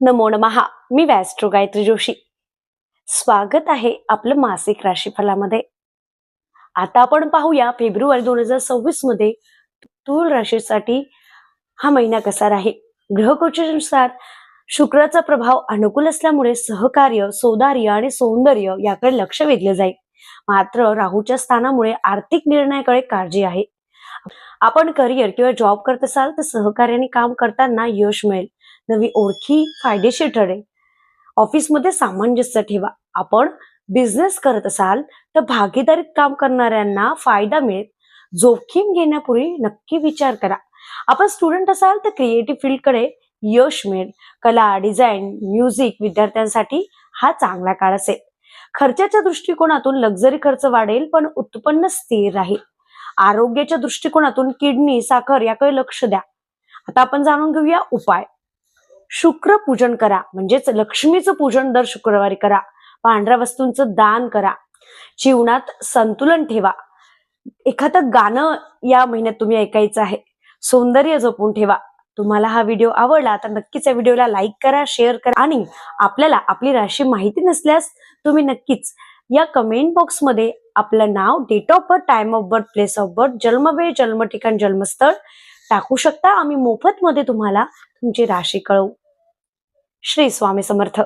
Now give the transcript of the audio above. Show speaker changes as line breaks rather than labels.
नमो नमहा मी वॅस्ट्रो गायत्री जोशी. स्वागत आहे आपलं मासिक राशीफलामध्ये. आता आपण पाहूया फेब्रुवारी दोन हजार सव्वीसमध्ये तूळ राशीसाठी हा महिना कसा राहील? ग्रहकोचनुसार शुक्राचा प्रभाव अनुकूल असल्यामुळे सहकार्य सौदार्य आणि सौंदर्य याकडे लक्ष वेधले जाईल. मात्र राहूच्या स्थानामुळे आर्थिक निर्णयाकडे काळजी आहे. आपण करिअर किंवा जॉब करत असाल तर सहकार्याने काम करताना यश मिळेल. नवी ओळखी फायदेशीर ठरेल. ऑफिसमध्ये सामंजस्य ठेवा. आपण बिझनेस करत असाल तर भागीदारीत काम करणाऱ्यांना फायदा मिळेल. जोखीम घेण्यापूर्वी नक्की विचार करा. आपण स्टुडंट असाल तर क्रिएटिव्ह फील्डकडे यश मिळेल. कला डिझाईन म्युझिक विद्यार्थ्यांसाठी हा चांगला काळ असेल. खर्चाच्या दृष्टिकोनातून लक्झरी खर्च वाढेल पण उत्पन्न स्थिर राहील. आरोग्याच्या दृष्टिकोनातून किडनी साखर याकडे लक्ष द्या. आता आपण जाणून घेऊया उपाय. शुक्र पूजन करा. म्हणजेच लक्ष्मीचं पूजन दर शुक्रवारी करा. पांढऱ्या वस्तूंचं दान करा. जीवनात संतुलन ठेवा. एखादं गाणं या महिन्यात तुम्ही ऐकायचं आहे. सौंदर्य जपून ठेवा. तुम्हाला हा व्हिडिओ आवडला तर नक्कीच या व्हिडिओला लाईक करा शेअर करा आणि आपल्याला आपली राशी माहिती नसल्यास तुम्ही नक्कीच या कमेंट बॉक्समध्ये आपलं नाव date of birth time of birth place of birth जन्मवेळ जन्म ठिकाण जन्मस्थळ टाकू शकता. आम्ही मोफत मध्ये तुम्हाला तुमची राशी कळवू. श्री स्वामी समर्थ.